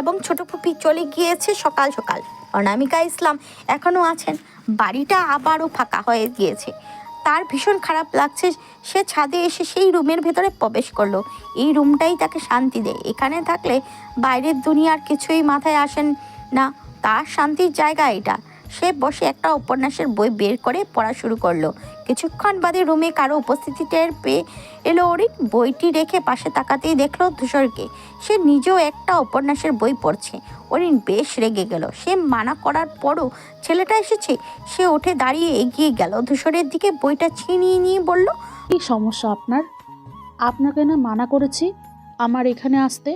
এবং ছোট ফুপি চলে গিয়েছে সকাল সকাল। অনামিকা ইসলাম এখনও আছেন। বাড়িটা আবারও ফাঁকা হয়ে গিয়েছে। তার ভীষণ খারাপ লাগছে। সে ছাদে এসে সেই রুমের ভেতরে প্রবেশ করল। এই রুমটাই তাকে শান্তি দেয়। এখানে থাকলে বাইরের দুনিয়ার কিছুই মাথায় আসেন না। তার শান্তির জায়গা এটা। সে বসে একটা উপন্যাসের বই বের করে পড়া শুরু করল। কিছুক্ষণ বাদে রুমে কারও উপস্থিতি টের পেয়ে এলো অরিন। বইটি রেখে পাশে তাকাতেই দেখল ধূসরকে। সে নিজেও একটা উপন্যাসের বই পড়ছে। অরিন বেশ রেগে গেল। সে মানা করার পরও ছেলেটা এসেছে। সে উঠে দাঁড়িয়ে এগিয়ে গেল। ধূসরের দিকে বইটা ছিনিয়ে নিয়ে বলল কি সমস্যা আপনার? আপনাকে না মানা করেছি আমার এখানে আসতে?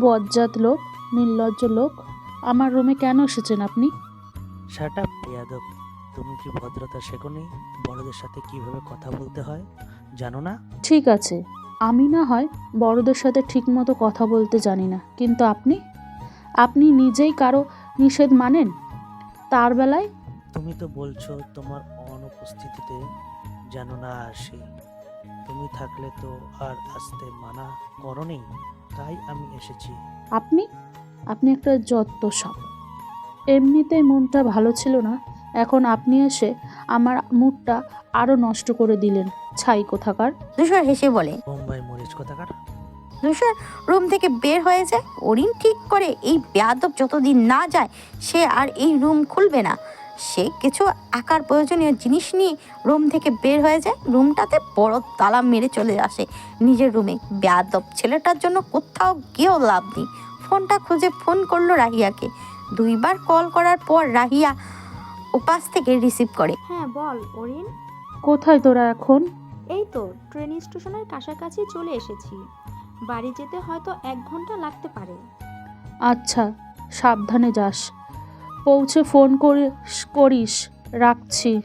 বজ্জাত লোক নির্লজ্জ লোক আমার রুমে কেন এসেছেন আপনি? শাট আপ তুমি কি ভদ্রতা শেখোনি? বড়দের সাথে কীভাবে কথা বলতে হয় জানো না? ঠিক আছে। আমি না হয় বড়দের সাথে ঠিকমতো কথা বলতে জানি না। কিন্তু আপনি? আপনি নিজেই কারও নিষেধ মানেন? তার বেলায়? তুমি তো বলছো তোমার অনুপস্থিতিতে যেন না আসি তুমি থাকলে তো আর আসতে মানা করনি তাই আমি এসেছি। আপনি? আপনি একটা যত্ত সব এমনিতেই মনটা ভালো ছিল না এখন আপনি এসে আমার মুডটা আরও নষ্ট করে দিলেন। ছাই কোথাকার? ধূসর হেসে বলে বোম্বাই মরিচ কোথাকার? ধূসর রুম থেকে বের হয়ে যায়। অরিন ঠিক করে এই বেয়াদব যতদিন না যায় সে আর এই রুম খুলবে না। সে কিছু আকার প্রয়োজনীয় জিনিস নিয়ে রুম থেকে বের হয়ে যায়। রুমটাতে বড় তালা মেরে চলে আসে নিজের রুমে। বেয়াদব ছেলেটার জন্য কোথাও গিয়েও লাভ নেই। ফোনটা খুঁজে ফোন করল রাহিয়াকে। দুইবার কল করার পর রাহিয়া উপাস থেকে রিসিভ করে। হ্যাঁ বল অরিন। কোথায় তোরা এখন? এই তো ট্রেন স্টেশনের কাছাকাছি চলে এসেছি। বাড়ি যেতে হয়তো এক ঘণ্টা লাগতে পারে। আচ্ছা সাবধানে যাস। পৌঁছে ফোন করিস করিস রাখছি।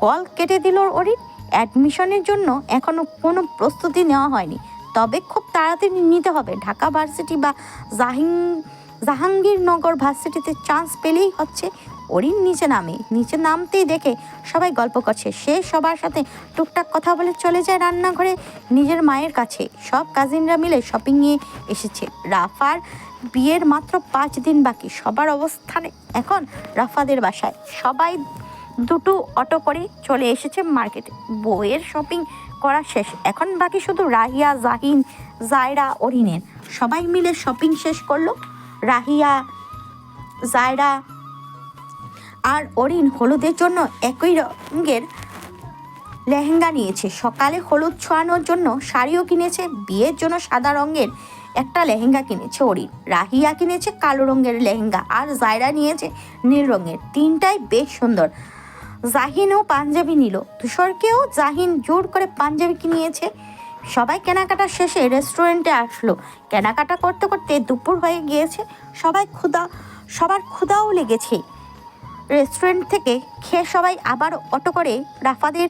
কল কেটে দিল অরিন। অ্যাডমিশনের জন্য এখনও কোনো প্রস্তুতি নেওয়া হয়নি। তবে খুব তাড়াতাড়ি নিতে হবে। ঢাকা ভার্সিটি বা জাহিং জাহাঙ্গীরনগর ভার্সিটিতে চান্স পেলেই হচ্ছে। অরিন নিচে নামে। নিচে নামতেই দেখে সবাই গল্প করছে। সে সবার সাথে টুকটাক কথা বলে চলে যায় রান্নাঘরে নিজের মায়ের কাছে। সব কাজিনরা মিলে শপিংয়ে এসেছে। রাফার বিয়ের মাত্র পাঁচ দিন বাকি। সবার অবস্থানে এখন রাফাদের বাসায়। সবাই দুটো অটো করে চলে এসেছে মার্কেটে। বইয়ের শপিং করা শেষ। এখন বাকি শুধু রাহিয়া, জাহিন, জায়রা অরিনের সবাই মিলে শপিং শেষ করল। রাহিয়া, জায়রা আর অরিন হলুদের জন্য একই রঙের লেহেঙ্গা নিয়েছে। সকালে হলুদ ছোঁয়ানোর জন্য শাড়িও কিনেছে, বিয়ের জন্য সাদা রঙের একটা লেহেঙ্গা কিনেছে অরিন। রাহিয়া কিনেছে কালো রঙের লেহেঙ্গা আর জায়রা নিয়েছে নীল রঙের। তিনটাই বেশ সুন্দর। জাহিনও পাঞ্জাবি নিল। তুষারকেও জাহিন জোর করে পাঞ্জাবি কিনিয়েছে। সবাই কেনাকাটা শেষে রেস্টুরেন্টে আসলো। কেনাকাটা করতে করতে দুপুর হয়ে গিয়েছে। সবাই ক্ষুধা সবার ক্ষুধাও লেগেছে। রেস্টুরেন্ট থেকে খেয়ে সবাই আবার অটো করে রাফাদের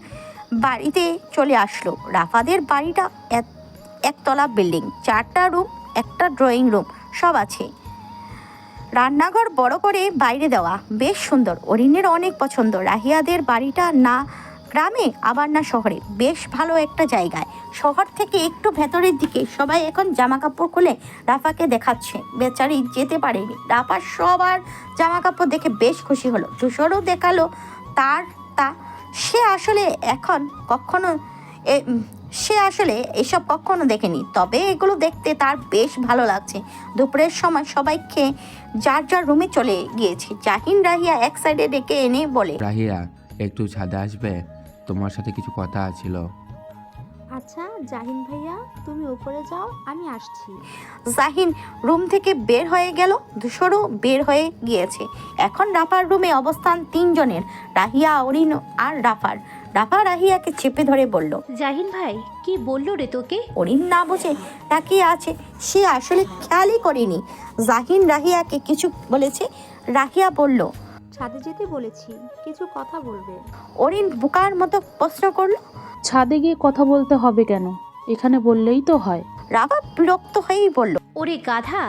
বাড়িতে চলে আসলো। রাফাদের বাড়িটা এক- একতলা বিল্ডিং চারটা রুম একটা ড্রয়িং রুম সব আছে। রান্নাঘর বড় করে বাইরে দেওয়া, বেশ সুন্দর। অরিনের অনেক পছন্দ। রাহিয়াদের বাড়িটা না গ্রামে, আবার না শহরে। বেশ ভালো একটা জায়গায়। শহর থেকে একটু ভেতরের দিকে সবাই এখন জামা কাপড় খুলে রাফাকে দেখাচ্ছে। বেচারি যেতে পারেনি। রাফা সবার জামা কাপড় দেখে বেশ খুশি হলো। ধূসরও দেখাল তার তা। সে আসলে এখন কখনো সে আসলে এসব কখনো দেখেনি। তবে এগুলো দেখতে তার বেশ ভালো লাগছে। দুপুরের সময় সবাই খেয়ে যার যার রুমে চলে গিয়েছে। জাহিন, রাহিয়া এক সাইডে ডেকে এনে বলে, রাহিয়া, একটু ছাদে আসবে? তোমার সাথে কিছু কথা ছিল আচ্ছা জাহিন ভাইয়া তুমি উপরে যাও আমি আসছি। জাহিন রুম থেকে বের হয়ে গেল ধূসরও বের হয়ে গিয়েছে। এখন রাফার রুমে অবস্থান তিনজনের রাহিয়া অরিন আর রাফার। রাফা রাহিয়াকে চেপে ধরে বলল জাহিন ভাই কি বলল রে তোকে? অরিন না বুঝে তাকিয়ে আছে সে আসলে খেয়ালই করেনি। জাহিন রাহিয়াকে কিছু বলেছে রাহিয়া বলল ছাদে যেতে বলেছি কিছু কথা বলবে। অরিন বুকার মতো প্রশ্ন করল। ছাদে গিয়ে কথা বলতে হবে কেন? এখানে বললেই তো হয়। রাফা বিরক্ত হয়েই বলল ওরে গাধা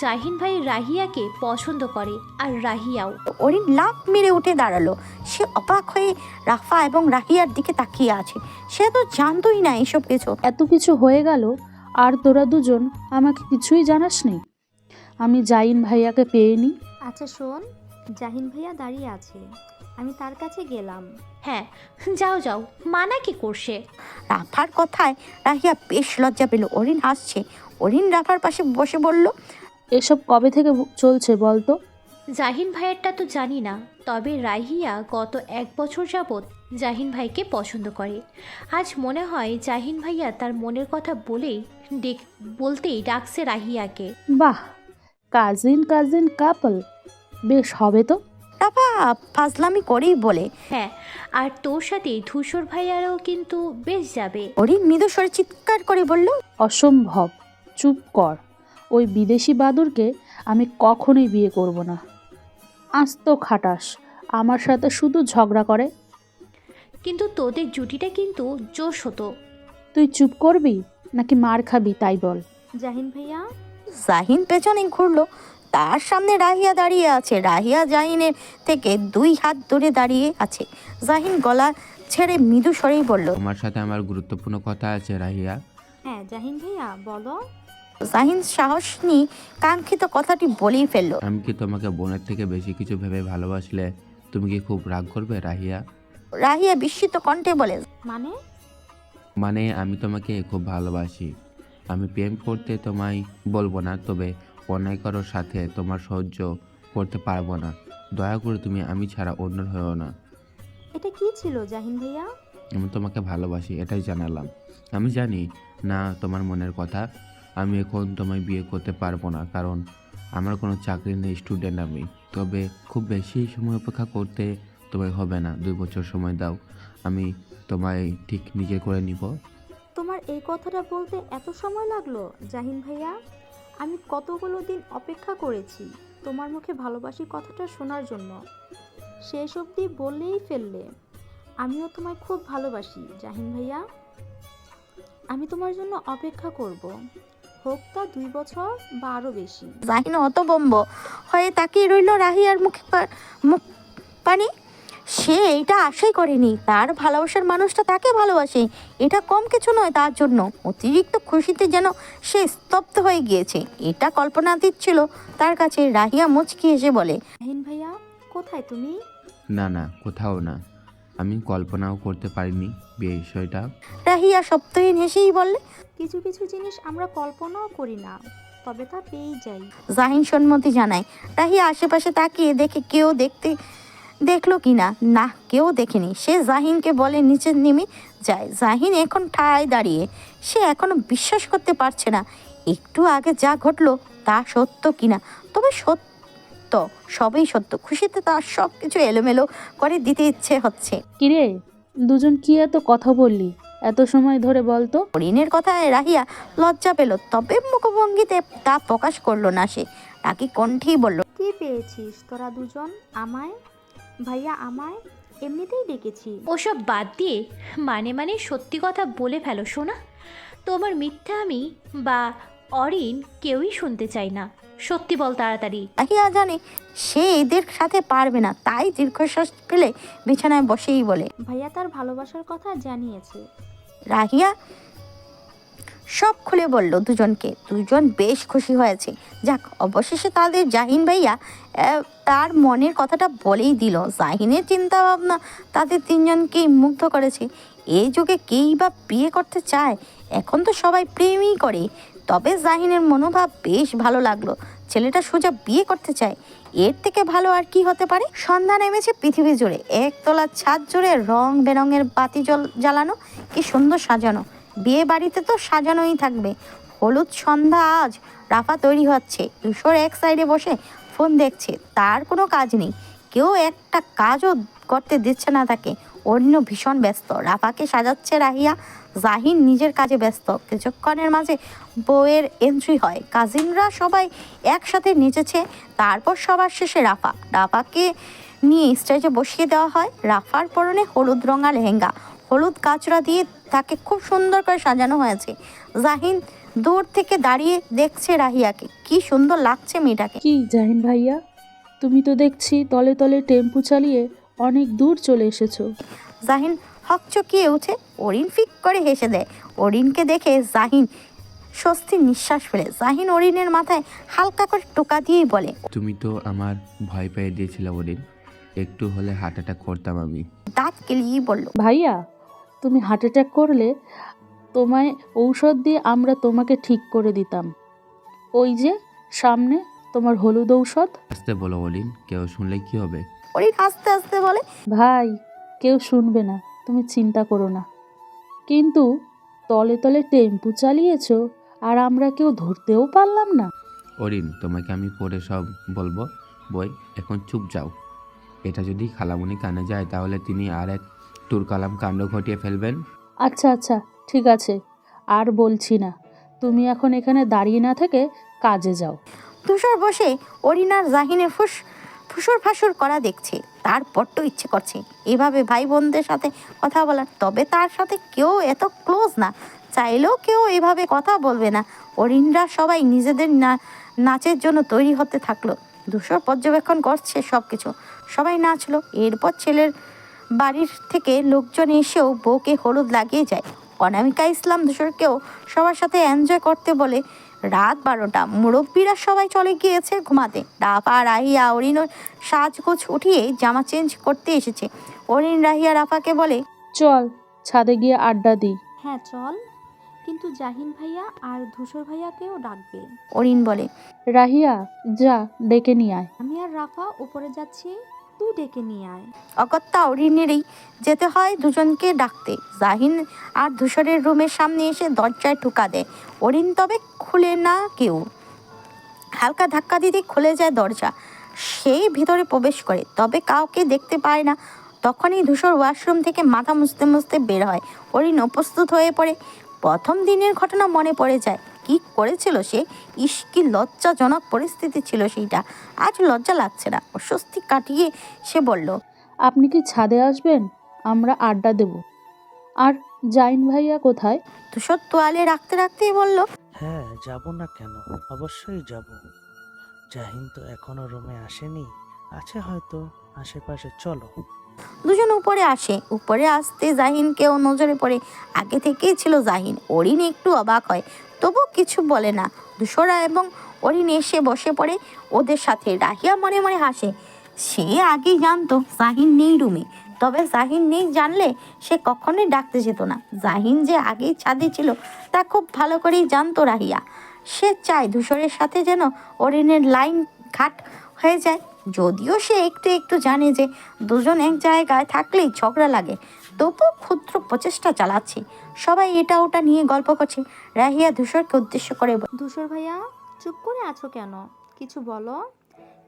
জাহিন ভাই রাহিয়াকে পছন্দ করে আর রাহিয়াও। অরিন লাফ মেরে উঠে দাঁড়াল। সে অবাক হয়ে রাফা এবং রাহিয়ার দিকে তাকিয়ে আছে। সে তো জানতোই না এসব কিছু। এত কিছু হয়ে গেল আর তোরা দুজন আমাকে কিছুই জানাস জানাসনি? আমি জাইন ভাইয়াকে পেয়ে নিই আচ্ছা শোন জাহিন ভাইয়া দাঁড়িয়ে আছে। আমি তার কাছে গেলাম। হ্যাঁ যাও যাও। মানা কি করছে? রাফার কথায় রাহিয়া বেশ লজ্জা পেল। অরিন হাসছে। অরিন রাফার পাশে বসে বলল এসব কবে থেকে চলছে বলতো? জাহিন ভাইয়েরটা তো জানি না। তবে রাহিয়া গত এক বছর যাবৎ জাহিন ভাইকে পছন্দ করে। আজ মনে হয় জাহিন ভাইয়া তার মনের কথা বলেই ডেক বলতেই ডাকছে রাহিয়াকে। বাহ! Cousin cousin couple. বেশ হবে তো? রাফা ফাজলামি করেই বলে। হ্যাঁ আর তোর সাথে ধূসর ভাইয়ারও কিন্তু বেশ যাবে। অরিন মৃদু স্বরে চিৎকার করে বলল অসম্ভব চুপ কর। ওই বিদেশি বাদুরকে আমি কখনোই বিয়ে করব না। আস্ত খাটাস আমার সাথে শুধু ঝগড়া করে। কিন্তু তোদের জুটিটা কিন্তু জোশ হতো। তুই চুপ করবি নাকি মার খাবি তাই বল। জাহিন ভাইয়া? জাহিন পেছনে ঘুরলো। তার সামনে রাহিয়া দাঁড়িয়ে আছে। রাহিয়া জাহিনের থেকে দুই হাত দূরে দাঁড়িয়ে আছে। জাহিন গলা ছেড়ে মৃদু স্বরেই বলল তোমার সাথে আমার গুরুত্বপূর্ণ কথা আছে রাহিয়া। হ্যাঁ জাহিন ভাইয়া বলো। জাহিন সাহস নিয়ে কাঙ্ক্ষিত কথাটি বলেই ফেলল। আমি কি তোমাকে বোনের থেকে বেশি কিছু ভেবে ভালোবাসলে তুমি কি খুব রাগ করবে রাহিয়া? রাহিয়া বিস্মিত কণ্ঠে বলে মানে? মানে আমি তোমাকে খুব ভালোবাসি। আমি প্রেম করতে তোমায় বলব না তবে অন্যায় কারোর সাথে তোমার সহ্য করতে পারব না। দয়া করে তুমি আমি ছাড়া অন্যর হয়েও না। এটা কি ছিল জাহিন ভাইয়া? আমি তোমাকে ভালোবাসি এটাই জানালাম। আমি জানি না তোমার মনের কথা। আমি এখন তোমায় বিয়ে করতে পারব না কারণ আমার কোনো চাকরি নেই স্টুডেন্ট আমি। তবে খুব বেশি সময় অপেক্ষা করতে তোমায় হবে না। দুই বছর সময় দাও আমি তোমায় ঠিক নিজে করে নিব। তোমার এই কথাটা বলতে এত সময় লাগল জাহিন ভাইয়া? আমি কতগুলো দিন অপেক্ষা করেছি তোমার মুখে ভালোবাসি কথাটা শোনার জন্য। শেষ অবধি বললেই ফেললে, আমিও তোমায় খুব ভালোবাসি, জাহিন ভাইয়া। আমি তোমার জন্য অপেক্ষা করব। হোক তা দুই বছর বা আরও বেশি। জাহিন হতবম্ব হয়ে তাকিয়ে রইল রাহিয়ার মুখে পা- মুখ পানি। সে এইটা আশাই করেনি। তার ভালোবাসার মানুষটা তাকে ভালোবাসে। এটা কম কিছু নয় তার জন্য। অতিরিক্ত খুশিতে যেন সে স্তব্ধ হয়ে গিয়েছে। এটা কল্পনাতীত ছিল তার কাছে রাহিয়া মুচকি এসে বলে ভাইয়া কোথায় তুমি? না না কোথাও না। আমি কল্পনাও করতে পারিনি বিষয়টা। রাহিয়া সপ্তহীন হেসেই বললে কিছু কিছু জিনিস আমরা কল্পনাও করি না তবে তা পেয়েই যাই। জাহিন সম্মতি জানায়। রাহিয়া আশেপাশে তাকিয়ে দেখে কেউ দেখতে দেখল কি না না কেউ দেখেনি। সে জাহিনকে বলে নিচে নেমে যায় জাহিন এখন ঠায় দাঁড়িয়ে সে এখনও বিশ্বাস করতে পারছে না। একটু আগে যা ঘটলো তা সত্য কিনা? তবে সত্য সবই সত্য। খুশিতে তার সব কিছু এলোমেলো করে দিতে ইচ্ছে হচ্ছে। কিরে দুজন কি এত কথা বললি? এত সময় ধরে বলতো হরিণের কথায় রাহিয়া লজ্জা পেল তবে মুখভঙ্গিতে তা প্রকাশ করল না সে। রাকি কণ্ঠেই বলল কি পেয়েছিস? তোরা দুজন আমায় ভাইয়া আমায় এমনিতেই ডেকেছি। ওসব বাদ দিয়ে মানে মানে সত্যি কথা বলে ফেলো শোনা তোমার মিথ্যা আমি বা অরিন কেউই শুনতে চাই না। সত্যি বল তাড়াতাড়ি। রাহিয়া জানে সে এদের সাথে পারবে না তাই দীর্ঘশ্বাস ফেলে বিছানায় বসেই বলে। ভাইয়া তার ভালোবাসার কথা জানিয়েছে। রাহিয়া সব খুলে বলল দুজনকে। দুজন বেশ খুশি হয়েছে। যাক অবশেষে তাদের জাহিন ভাইয়া তার মনের কথাটা বলেই দিল। জাহিনের চিন্তা ভাবনা তাদের তিনজনকেই মুগ্ধ করেছে। এই যুগে কেই বা বিয়ে করতে চায়, এখন তো সবাই প্রেমই করে। তবে জাহিনের মনোভাব বেশ ভালো লাগল। ছেলেটা সোজা বিয়ে করতে চায়। এর থেকে ভালো আর কি হতে পারে? সন্ধ্যা নেমেছে পৃথিবী জুড়ে। একতলা ছাদ জুড়ে রং বেরঙের বাতি জল জ্বালানো। কি সুন্দর সাজানো। বিয়ে বাড়িতে তো সাজানোই থাকবে। হলুদ সন্ধ্যা আজ রাফা তৈরি হচ্ছে। দুশোর এক সাইডে বসে ফোন দেখছে, তার কোনো কাজ নেই। কেউ একটা কাজও করতে দিচ্ছে না তাকে। অন্য ভীষণ ব্যস্ত। রাফাকে সাজাচ্ছে রাহিয়া। জাহিন নিজের কাজে ব্যস্ত। কিছুক্ষণের মাঝে বউয়ের এন্ট্রি হয়। কাজিনরা সবাই একসাথে নেচেছে। তারপর সবার শেষে রাফা। রাফাকে নিয়ে স্টেজে বসিয়ে দেওয়া হয়। রাফার পরনে হলুদ রঙা লেহেঙ্গা। হলুদ কাচড়া দিয়ে তাকে খুব সুন্দর করে সাজানো হয়েছে। জাহিন দূর থেকে দাঁড়িয়ে দেখছে রাহিয়াকে। কি সুন্দর লাগছে মেয়েটাকে। কি জাহিন ভাইয়া? তুমি তো দেখছি তলে তলে টেম্পু চালিয়ে অনেক দূর চলে এসেছ। জাহিন হকচকিয়ে উঠে অরিন ফিক করে হেসে দেয়। অরিনকে দেখে জাহিন স্বস্তির নিঃশ্বাস ফেলে। জাহিন অরিনের মাথায় হালকা করে টোকা দিয়েই বলে তুমি তো আমার ভয় পেয়ে দিয়েছিলে ওদিন একটু হলে হার্ট অ্যাটাক করতাম আমি। দাঁত কেলিয়েই বলল ভাইয়া তুমি হার্ট অ্যাটাক করলে তোমায় ঔষধ দিয়ে আমরা তোমাকে ঠিক করে দিতাম। ওই যে সামনে তোমার হলুদ ঔষধ। আসতে বলো ওদিন কেউ শুনলে কি হবে? অরিন আস্তে আস্তে বলে। ভাই কেউ শুনবে না তুমি চিন্তা করো না। কিন্তু তলে তলে টেম্পু চালিয়েছ আর আমরা কেউ ধরতেও পারলাম না। অরিন তোমাকে আমি পরে সব বলব। বই এখন চুপ যাও। এটা যদি খালামুনি কানে যায় তাহলে তিনি আর এক তুরকালাম কাণ্ড ঘটিয়ে ফেলবেন। আচ্ছা আচ্ছা ঠিক আছে, আর বলছি না। তুমি এখন এখানে দাঁড়িয়ে না থেকে কাজে যাও। তুষার বসে অরিনার জাহিনে ফুস, ফুসুর ফাসুর করা দেখছে। তার বড্ড ইচ্ছে করছে। এভাবে ভাই বোনদের সাথে কথা বলার। তবে তার সাথে কেউ এত ক্লোজ না। চাইলেও কেউ এভাবে কথা বলবে না। অরিনরা সবাই নিজেদের না, নাচের জন্য তৈরি হতে থাকল। ধূসর পর্যবেক্ষণ করছে সব কিছু সবাই নাচলো। এরপর ছেলের বাড়ির থেকে লোকজন এসেও বউকে হলুদ লাগিয়ে যায়। অনামিকা ইসলাম ধূসরকেও সবার সাথে এনজয় করতে বলে রাত বারোটা। মুরব্বীরা সবাই চলে গিয়েছে ঘুমাতে। রাফা রাহিয়া অরিন সাজগোজ উঠিয়ে জামা চেঞ্জ করতে এসেছে। অরিন রাহিয়া রাফাকে বলে চল ছাদে গিয়ে আড্ডা দিই। হ্যাঁ চল। কিন্তু জাহিন ভাইয়া আর ধূসর ভাইয়াকেও ডাকবে। অরিন বলে রাহিয়া যা ডেকে নিয়ে আয়। আমি আর রাফা উপরে যাচ্ছি। তুই ডেকে নিয়ে আয়। অগত্যা অরিনেরই যেতে হয় দুজনকে ডাকতে। জাহিন আর ধূসরের রুমের সামনে এসে দরজায় ঠুকা দেয়। অরিন তবে খুলে না কেউ। হালকা ধাক্কা দিতে খুলে যায় দরজা। সেই ভিতরে প্রবেশ করে, তবে কাউকে দেখতে পায় না। তখনই ধূসর ওয়াশরুম থেকে মাথা মুছতে মুছতে বের হয়। অরিন উপস্থিত হয়ে পড়ে। প্রথম দিনের ঘটনা মনে পড়ে যায়। কি করেছিল সে? ইস কি লজ্জাজনক পরিস্থিতি ছিল সেইটা। আজ লজ্জা লাগছে না। অস্বস্তি কাটিয়ে সে বলল আপনি কি ছাদে আসবেন? আমরা আড্ডা দেব। আর জাইন ভাইয়া কোথায়? ধূসর তোয়ালে রাখতে রাখতেই বলল হ্যাঁ যাব না কেন? অবশ্যই যাব। জাহিন তো এখনও রুমে আসেনি। আছে হয়তো। আশেপাশে চলো। দুজন উপরে আসে। উপরে আসতে জাহিনকেও নজরে পড়ে। আগে থেকেই ছিল জাহিন। অরিন একটু অবাক হয়। তবু কিছু বলে না। দুশোরা এবং অরিন এসে বসে পড়ে ওদের সাথে। রাহিয়া মনে মনে হাসে, সে আগেই জানতো জাহিন নেই রুমে। তবে জাহিন নেই জানলে সে কখনোই ডাকতে যেত না। জাহিন যে আগেই ছাদে ছিল, তা খুব ভালো করেই জানতো রাহিয়া। সে চায় ধূসরের সাথে যেন অরিনের লাইন ঘাট হয়ে যায়। যদিও সে একটু একটু জানে যে দুজন এক জায়গায় থাকলেই ঝগড়া লাগে তবুও ক্ষুদ্র প্রচেষ্টা চালাচ্ছে। সবাই এটা ওটা নিয়ে গল্প করছে। রাহিয়া ধূসরকে উদ্দেশ্য করে ধূসর ভাইয়া চুপ করে আছো কেন? কিছু বলো।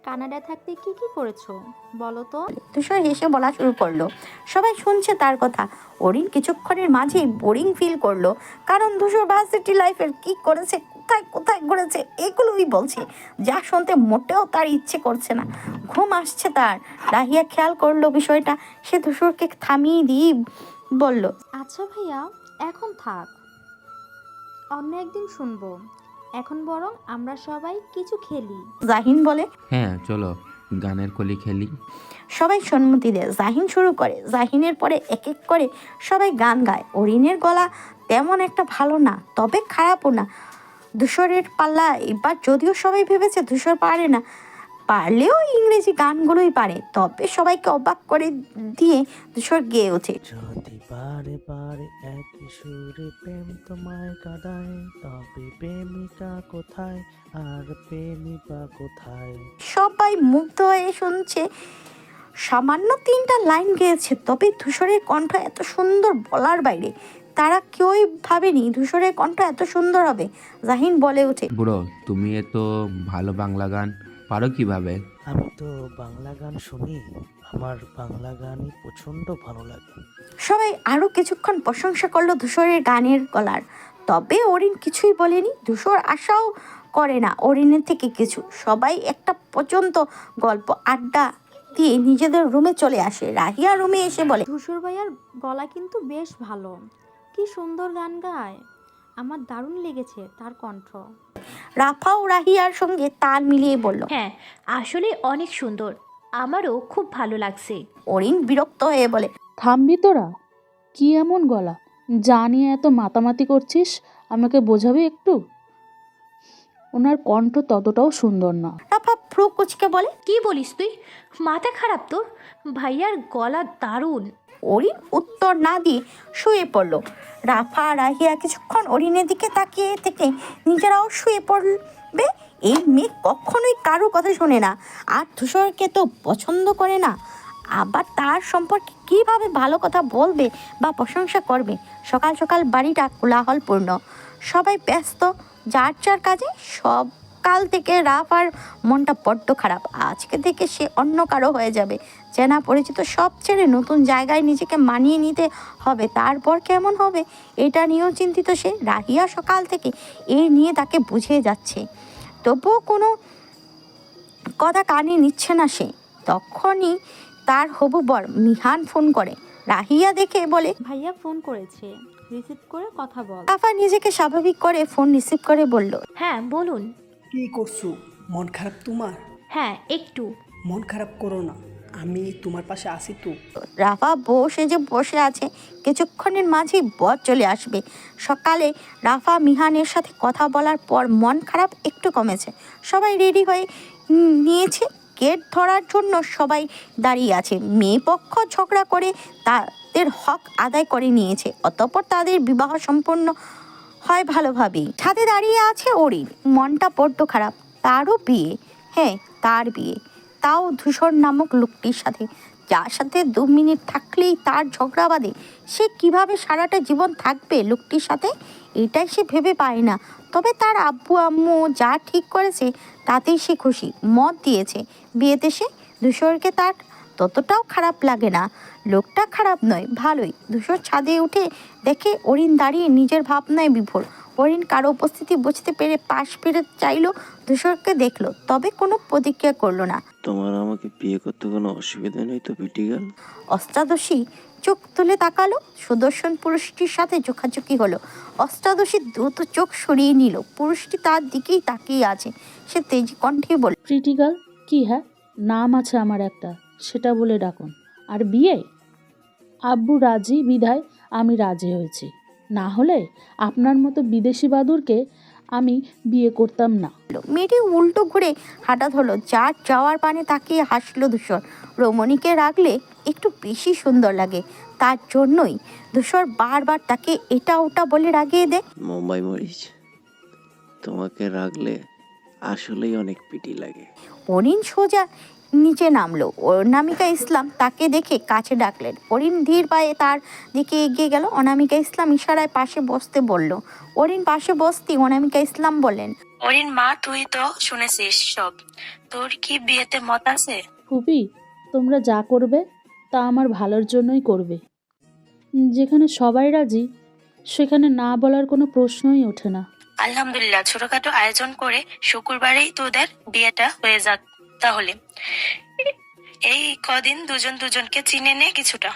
কানাডা থাকতে কি কি করেছ? বলো তো। ধূসর হেসে বলা শুরু করল। সবাই শুনছে তার কথা। অরিন কিছুক্ষণের মাঝেই বোরিং ফিল করল। কারণ ধূসর ভার্সিটি লাইফের কি করেছে কোথায় কোথায় ঘুরেছে এগুলোই বলছে। যা শুনতে মোটেও তার ইচ্ছে করছে না। ঘুম আসছে তার। রাহিয়া খেয়াল করল বিষয়টা। সে ধূসরকে থামিয়ে দিয়ে বলল আচ্ছা ভাইয়া এখন থাক। অন্য একদিন শুনব। এখন বরং আমরা সবাই কিছু খেলি। জাহিন বলে হ্যাঁ চলো গানের কলি খেলি। সবাই সম্মতি দেয়। জাহিন শুরু করে। জাহিনের পরে এক এক করে সবাই গান গায়। অরিনের গলা তেমন একটা ভালো না তবে খারাপও না। ধূসরের পাল্লা এবার যদিও সবাই ভেবেছে ধূসর পারে না পারলেও ইংরেজি গানগুলোই পারে তবে সবাইকে অবাক করে দিয়ে ধূসর গেয়ে ওঠে। যদি বারে বারে একই সুরে প্রেম তোমায় কাঁদায় তবে প্রেমিকা কোথায় আর প্রেমিকা কোথায়? সবাই মুগ্ধ হয়ে শুনছে সামান্য তিনটা লাইন গেয়েছে তবে ধূসরের কণ্ঠ এত সুন্দর বলার বাইরে তারা কেউই ভাবেনি ধূসরের কণ্ঠ এত সুন্দর হবে জাহিন বলে ওঠে। বুড়ো তুমি এত ভালো বাংলা গান পারো কীভাবে? আমি তো বাংলা গান শুনি আমার বাংলা গানই প্রচণ্ড ভালো লাগে। সবাই আরও কিছুক্ষণ প্রশংসা করল ধূসরের গানের গলার তবে অরিন কিছুই বলেনি ধূসর আশাও করে না অরিনের থেকে কিছু। সবাই একটা পর্যন্ত গল্প আড্ডা দিয়ে নিজেদের রুমে চলে আসে। রাহিয়া রুমে এসে বলে ধূসর ভাইয়ার গলা কিন্তু বেশ ভালো। কি সুন্দর গান গায়। আমার দারুণ লেগেছে তার কণ্ঠ। রাফা ও রাহিয়ার সঙ্গে তাল মিলিয়ে বলল হ্যাঁ আসলে অনেক সুন্দর। আমারও খুব ভালো লাগছে। অরিন বিরক্ত হয়ে বলে থামবি তোরা? কি এমন গলা? যা নিয়ে এত মাতামাতি করছিস আমাকে বোঝাবি একটু? ওনার কণ্ঠ ততটাও সুন্দর না। রাফা ফ্রু কুচকে বলে কি বলিস তুই? মাথা খারাপ তোর ভাইয়ার গলা দারুণ। অরিন উত্তর না দিয়ে শুয়ে পড়ল। রাফা রাহিয়া কিছুক্ষণ অরিনের দিকে তাকিয়ে থেকে নিজেরাও শুয়ে পড়বে? এই মেয়ে কখনোই কারও কথা শোনে না। আর ধূসরকে তো পছন্দ করে না। আবার তার সম্পর্কে কীভাবে ভালো কথা বলবে বা প্রশংসা করবে? সকাল সকাল বাড়িটা কোলাহলপূর্ণ। সবাই ব্যস্ত। যার যার কাজে সব কাল থেকে রাফ আর মনটা বড্ড খারাপ। আজকে থেকে সে অন্য কারও হয়ে যাবে। চেনা পরিচিত সব ছেড়ে নতুন জায়গায় নিজেকে মানিয়ে নিতে হবে। তারপর কেমন হবে? এটা নিয়েও চিন্তিত সে। রাহিয়া সকাল থেকে এই নিয়ে তাকে বুঝিয়ে যাচ্ছে। তবুও কোনো কথা কানে নিচ্ছে না সে। তখনই তার হবু বর মিহান ফোন করে। রাহিয়া দেখে বলে ভাইয়া ফোন করেছে। রিসিভ করে কথা বল। কাফা নিজেকে স্বাভাবিক করে ফোন রিসিভ করে বলল হ্যাঁ বলুন। কি করছ? মন খারাপ তোমার? হ্যাঁ একটু। মন খারাপ করো না। আমি তোমার পাশে আছি তো। রাফা বসে যে বসে আছে। কিছুক্ষণের মাঝেই বর চলে আসবে। সকালে রাফা মিহানের সাথে কথা বলার পর মন খারাপ একটু কমেছে। সবাই রেডি হয়ে নিয়েছে। গেট ধরার জন্য সবাই দাঁড়িয়ে আছে। মেয়ে পক্ষ ঝগড়া করে তাদের হক আদায় করে নিয়েছে। অতঃপর তাদের বিবাহ সম্পন্ন হয় ভালোভাবেই ছাদে দাঁড়িয়ে আছে অরিন। মনটা বড্ড খারাপ। তারও বিয়ে। হ্যাঁ তার বিয়ে। তাও ধূসর নামক লোকটির সাথে। যার সাথে দু মিনিট থাকলেই তার ঝগড়া বাঁধে। সে কীভাবে সারাটা জীবন থাকবে লোকটির সাথে? এটাই সে ভেবে পায় না। তবে তার আব্বু, আম্মু যা ঠিক করেছে, তাতেই সে খুশি। মত দিয়েছে। বিয়েতে সে ধূসরকে তার ততটাও খারাপ লাগে না। লোকটা খারাপ নয় ভালোই। ধূসর ছাদে উঠে দেখে অরিন দাঁড়িয়ে নিজের ভাবনায় বিভোর। অরিন কারও উপস্থিতি বুঝতে পেরে পাশ ফিরে চাইলো ধূসরকে দেখল তবে কোনো প্রতিক্রিয়া করল না। তোমার আমাকে বিয়ে করতে কোনো অসুবিধা নেই তো পিটিগাল অষ্টাদশী চোখ তুলে তাকালো সুদর্শন পুরুষটির সাথে চোখাচোখি হলো। অষ্টাদশী দ্রুত চোখ সরিয়ে নিল পুরুষটি তার দিকেই তাকিয়ে আছে। সে তেজ কণ্ঠে বলল ক্রিটিক্যাল কি হ্যাঁ? নাম আছে আমার একটা। সেটা বলে ডাকুন। আর বিয়ে? আব্বু রাজি বিধায় আমি রাজি হয়েছি। না হলে আপনার মতো বিদেশি বাদুরকে আমি বিয়ে করতাম না। মেয়েটি উল্টো ঘুরে হাঁটা ধরলো যার যাওয়ার পানে তাকিয়ে হাসলো ধূসর। রমণীকে রাখলে একটু বেশি সুন্দর লাগে। তার জন্যই ধূসর বারবার তাকে এটা ওটা বলে রাগিয়ে দেয়। মুম্বাই মরিচ তোমাকে রাখলে আসলেই অনেক পিটি লাগে। অনিন সোজা নিচে নামলো। অনামিকা ইসলাম তাকে দেখে কাছে ডাকলেন। অরিন ধীর পায়ে তার দিকে এগিয়ে গেল। অনামিকা ইসলাম ইশারায় পাশে বসতে বলল অরিন পাশে বসতে? অনামিকা ইসলাম বললেন অরিন মা তুই তো শুনেছিস সব। তোর কি বিয়েতে মত আছে? ফুপি তোমরা যা করবে তা আমার ভালোর জন্যই করবে। যেখানে সবাই রাজি সেখানে না বলার কোনো প্রশ্নই ওঠে না। আলহামদুলিল্লাহ ছোটখাটো আয়োজন করে শুক্রবারেই তোদের বিয়েটা হয়ে যাক। তাহলে এই কদিন দুজন দুজনকে চিনে নে কিছুটা।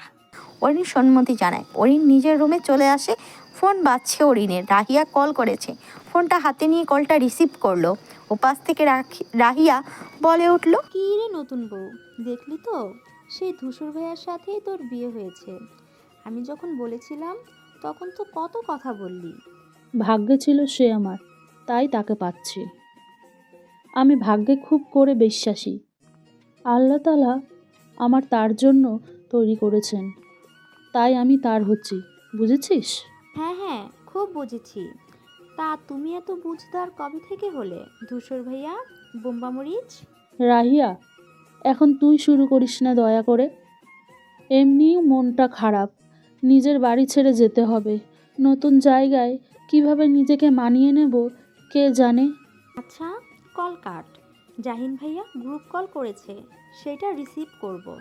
অরিন সম্মতি জানায়। অরিন নিজের রুমে চলে আসে। ফোন বাজছে অরিনের। রাহিয়া কল করেছে। ফোনটা হাতে নিয়ে কলটা রিসিভ করল। ওপাশ থেকে রাখি- রাহিয়া বলে উঠল কি রে নতুন বউ? দেখলি তো? সেই ধূসর ভাইয়ার সাথেই তোর বিয়ে হয়েছে। আমি যখন বলেছিলাম তখন তো কত কথা বললি। ভাগ্যে ছিল সে আমার। তাই তাকে পাচ্ছি। আমি ভাগ্যে খুব করে বিশ্বাসী। আল্লাহ তালা আমার তার জন্য তৈরি করেছেন। তাই আমি তার হচ্ছি। বুঝেছিস? হ্যাঁ হ্যাঁ খুব বুঝেছি। তা তুমি এত বুঝদার কবে থেকে হলে? ধূসর ভাইয়া বোম্বা মরিচ? রাহিয়া এখন তুই শুরু করিস না দয়া করে। এমনিই মনটা খারাপ। নিজের বাড়ি ছেড়ে যেতে হবে। নতুন জায়গায় কীভাবে নিজেকে মানিয়ে নেব কে জানে? আচ্ছা কল কাট। জাহিন ভাইয়া গ্রুপ কল করেছে। সেটা রিসিভ করব।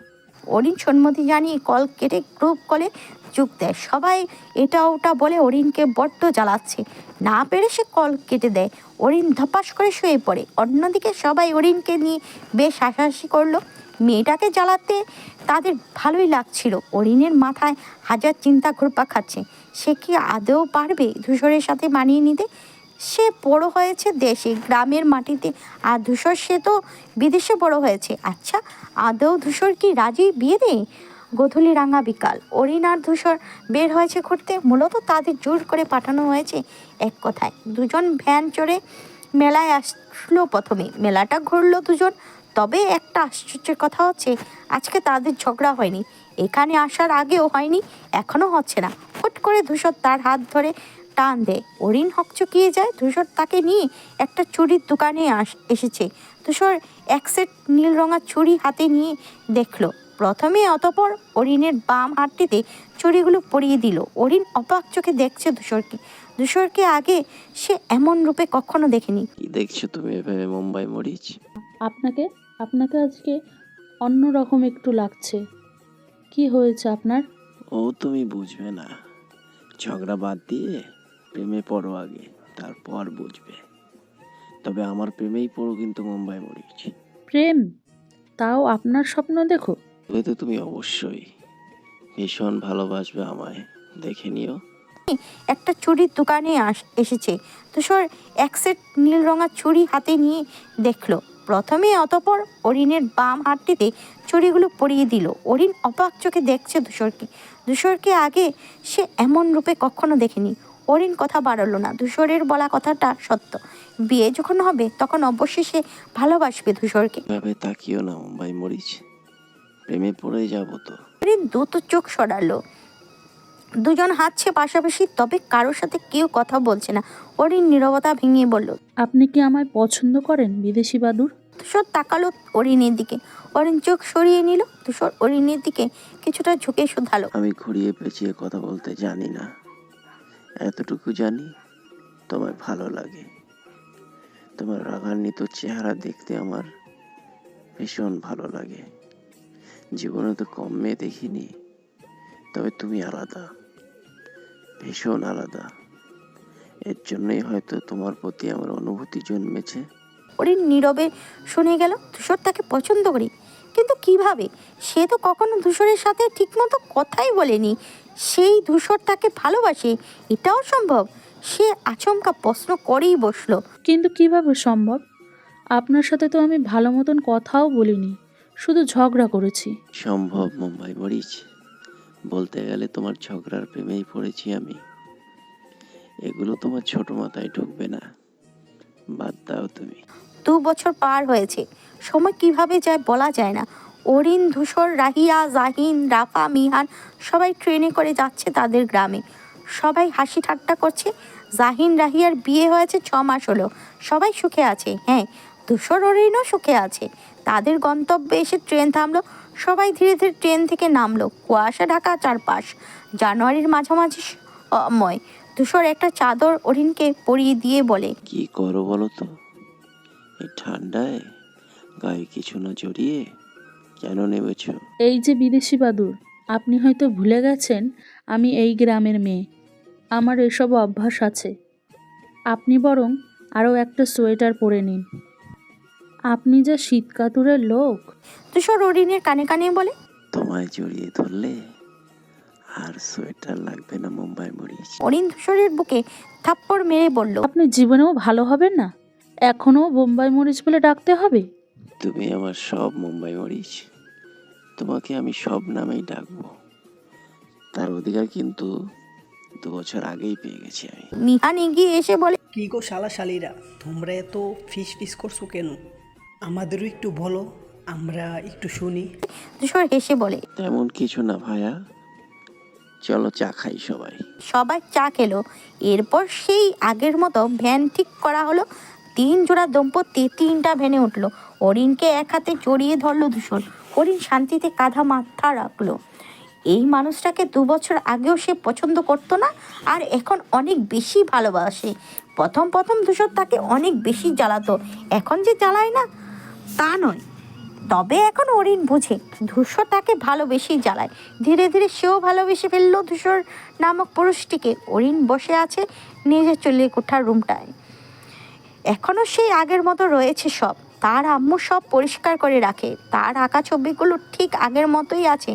অরিন সম্মতি জানিয়ে কল কেটে গ্রুপ কলে যোগ দেয়। সবাই এটা ওটা বলে অরিনকে বড্ড জ্বালাচ্ছে। না পেরে সে কল কেটে দেয়। অরিন ধপাস করে শুয়ে পড়ে। অন্যদিকে সবাই অরিনকে নিয়ে বেশ হাসাহাসি করল। মেয়েটাকে জ্বালাতে তাদের ভালোই লাগছিল। অরিনের মাথায় হাজার চিন্তা ঘুরপা খাচ্ছে। সে কি আদৌ পারবে ধূসরের সাথে মানিয়ে নিতে? সে বড় হয়েছে দেশে, গ্রামের মাটিতে। আর ধূসর সে তো বিদেশে বড় হয়েছে। আচ্ছা আদৌ ধূসর কি রাজি বিয়ে দেয় গোধূলি রাঙা বিকাল। অরিন আর ধূসর বের হয়েছে ঘুরতে। মূলত তাদের জোর করে পাঠানো হয়েছে এক কথায়। দুজন ভ্যান চড়ে মেলায় আসলো প্রথমে। মেলাটা ঘুরলো দুজন। তবে একটা আশ্চর্যের কথা হচ্ছে, আজকে তাদের ঝগড়া হয়নি। এখানে আসার আগেও হয়নি এখনও হচ্ছে না। হুট করে ধূসর তার হাত ধরে টান দেয় অরিন হকচকিয়ে যায় ধূসর তাকে নিয়ে একটা চুরির দোকানে আস এসেছে। ধূসর এক সেট নীল রঙা চুড়ি হাতে নিয়ে দেখল। প্রথমে অতপর অরিনের বাম হাতটিতে চুড়িগুলো পরিয়ে দিল। অরিন অবাক চোখে দেখছে ধূসরকে। ধূসরকে আগে সে এমন রূপে কখনো দেখেনি। কি দেখছ তুমি এভাবে মুম্বাই মরিচ? আপনাকে আপনাকে আজকে অন্য রকম একটু লাগছে। কি হয়েছে আপনার? ও তুমি বুঝবে না। ঝগড়া বাদ দিয়ে প্রেমে পড়ো আগে তারপর বুঝবে। তবে আমার প্রেমেই পড়ো কিন্তু মুম্বাই মরিচ। প্রেম? তাও আপনার স্বপ্ন দেখো? তবে তো তুমি অবশ্যই ভীষণ ভালোবাসবে আমায় দেখে নিও। একটা চুড়ির দোকানে আস এসেছে। ধূসর এক সেট নীল রঙা চুড়ি হাতে নিয়ে দেখল। প্রথমে অতপর অরিনের বাম হাতটিতে চুড়িগুলো পরিয়ে দিল। অরিন অবাক চোখে দেখছে ধূসরকে ধূসরকে আগে সে এমন রূপে কখনো দেখেনি। অরিন কথা বাড়ালো না। ধূসরের বলা কথাটা সত্য। বিয়ে যখন হবে তখন অবশ্যই সে ভালোবাসবে ধূসরকে। এভাবে তাকিও না মুম্বাই মরিচ। প্রেমে পড়ে যাব তো। অরিন দ্রুত চোখ সরালো। দুজন হাঁটছে পাশাপাশি তবে কারোর সাথে কেউ কথা বলছে না। অরিন নীরবতা ভেঙে বলল আপনি কি আমায় পছন্দ করেন বিদেশি বাদুর? তুষর তাকালো অরিনের দিকে। অরিন চোখ সরিয়ে নিল। তুষর অরিনের দিকে কিছুটা ঝুঁকে শুধালো। আমি ঘুরিয়ে পেঁচিয়ে কথা বলতে জানি না। এতটুকু জানি, তোমায় ভালো লাগে। তোমার রাগান্বিত চেহারা দেখতে আমার ভীষণ ভালো লাগে। জীবনে তো কম মেয়ে দেখিনি, তবে তুমি আলাদা, ভীষণ আলাদা। এর জন্যই হয়তো তোমার প্রতি আমার অনুভূতি জন্মেছে। অরিন নীরবে শুনে গেল তুষর তাকে পছন্দ করি। কিন্তু কীভাবে? সে তো কখনো ধূসরের সাথে ঠিকমতো কথাই বলেনি। সেই ধূসর তাকে ভালোবাসে এটাও সম্ভব। সে আচমকা প্রশ্ন করেই বসল। কিন্তু কীভাবে সম্ভব? আপনার সাথে তো আমি ভালো মতন কথাও বলিনি শুধু ঝগড়া করেছি। সম্ভব মুম্বাই মরিচ বলতে গেলে তোমার ঝগড়ার প্রেমেই পড়েছি আমি। এগুলো তোমার ছোট মাথায় ঢুকবে না। বাদ দাও তুমি। দু বছর পার হয়েছে। সময় কীভাবে যায় বলা যায় না। অরিন, ধূসর, রাহিয়া, জাহিন, রাফা, মিহান সবাই ট্রেনে করে যাচ্ছে তাদের গ্রামে। সবাই হাসি ঠাট্টা করছে। জাহিন, রাহিয়ার বিয়ে হয়েছে ছ মাস হলো। সবাই সুখে আছে হ্যাঁ। ধূসর, অরিনও সুখে আছে। তাদের গন্তব্যে এসে ট্রেন থামলো। সবাই ধীরে ধীরে ট্রেন থেকে নামলো। কুয়াশা, ঢাকা চারপাশ। জানুয়ারির মাঝামাঝি সময় ধূসর একটা চাদর অরিনকে পরিয়ে দিয়ে বলে, কি করো বলো তো? এই ঠান্ডায় গায়ে কিছু না জড়িয়ে কেন নেমেছ? এই যে বিদেশি বাদুর আপনি হয়তো ভুলে গেছেন আমি এই গ্রামের মেয়ে। আমার এসব অভ্যাস আছে। আপনি বরং আরও একটা সোয়েটার পরে নিন। আপনি যা শীতকাতুরের লোক। ধূসর অরিনের কানে কানে বলে। তোমায় জড়িয়ে ধরলে আর সোয়েটার লাগবে না মুম্বাই মরিচ। অরিন ধূসরের বুকে থাপ্পড় মেরে বলল আপনি জীবনেও ভালো হবেন না। এখনও বোম্বাই মরিচ বলে ডাকতে হবে? তুমি আমার সব মুম্বাই মরিচ। তোমাকে আমি সব নামেই ডাকবো। তার অধিকার কিন্তু দু বছর আগেই পেয়ে গেছি আমি। মিহান এগিয়ে এসে বলে কি গো শালা শালিরা তোমরা এত ফিস ফিস করছ কেন? আমাদেরও একটু বলো আমরা একটু শুনি। ধূসর হেসে বলে তেমন কিছু না ভাইয়া চলো চা খাই সবাই। সবাই চা খেলো। এরপর সেই আগের মতো ভ্যান ঠিক করা হলো। তিন জোড়া দম্পতি তিনটা ভ্যানে উঠল। অরিনকে এক হাতে জড়িয়ে ধরলো ধূসর অরিন শান্তিতে কাঁধা মাথা রাখল। এই মানুষটাকে দু বছর আগেও সে পছন্দ করতো না, আর এখন অনেক বেশি ভালোবাসে। প্রথম প্রথম ধূসর তাকে অনেক বেশি জ্বালাতো। এখন যে জ্বালায় না, তা নয়। তবে এখন অরিন বুঝে ধূসর তাকে ভালোবেসেই জ্বালায়। ধীরে ধীরে সেও ভালোবেসে ফেলল ধূসর নামক পুরুষটিকে। অরিন বসে আছে নিজের চলে কোঠার রুমটায়। এখনও সেই আগের মতো রয়েছে সব। তার আম্মু সব পরিষ্কার করে রাখে। তার আঁকা ছবিগুলো ঠিক আগের মতোই আছে।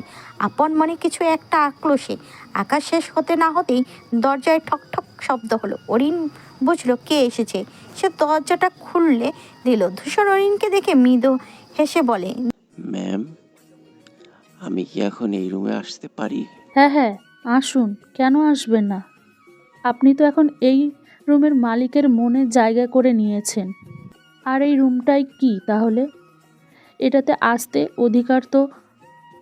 আপন মনে কিছু একটা আঁকলো সে। আঁকা শেষ হতে না হতেই দরজায় ঠক ঠক শব্দ হলো। অরিন বুঝলো কে এসেছে। সে দরজাটা খুললে দিল। ধূসর অরিনকে দেখে মৃদু হেসে বলে ম্যাম আমি কি এখন এই রুমে আসতে পারি? হ্যাঁ হ্যাঁ আসুন। কেন আসবেন না? আপনি তো এখন এই রুমের মালিকের মনে জায়গা করে নিয়েছেন। আর এই রুমটাই কি তাহলে? এটাতে আসতে অধিকার তো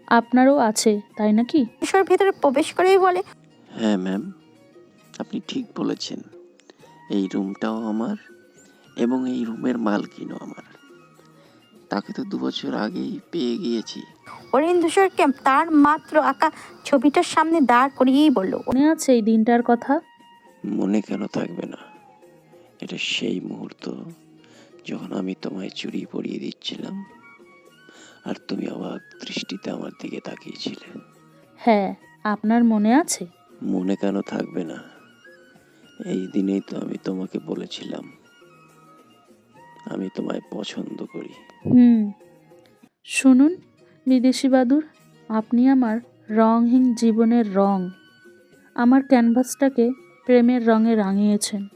আপনারও আছে তাই নাকি? কিশোর ভেতরে প্রবেশ করেই বলে। হ্যাঁ ম্যাম আপনি ঠিক বলেছেন। এই রুমটাও আমার এবং এই রুমের মালকিনও আমার। তাকে তো দু বছর আগেই পেয়ে গিয়েছি। অরিন ধূসরকে তার মাত্র আঁকা ছবিটার সামনে দাঁড় করিয়েই বলল। মনে আছে এই দিনটার কথা? মনে কেন থাকবে না? এটা সেই মুহূর্ত। যখন আমি তোমায় চুরি পরিয়ে দিচ্ছিলাম আর তুমি অবাক দৃষ্টিতে আমার দিকে তাকিয়েছিলে। হ্যাঁ আপনার মনে আছে? মনে কেন থাকবে না? এই দিনেই তো আমি তোমাকে বলেছিলাম আমি তোমায় পছন্দ করি। হুম। শুনুন বিদেশি বাদুর আপনি আমার রংহীন জীবনের রং। আমার ক্যানভাসটাকে প্রেমের রঙে রাঙিয়েছেন।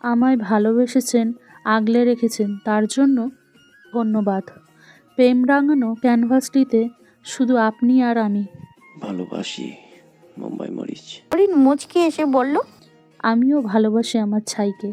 আমায় ভালোবেসেছেন আগলে রেখেছেন তার জন্য ধন্যবাদ। প্রেম রাঙানো ক্যানভাসটিতে শুধু আপনি আর আমি। ভালোবাসি মুম্বাই মরিচ। অরিন মুচকি এসে বলল আমিও ভালোবাসি আমার ছাইকে।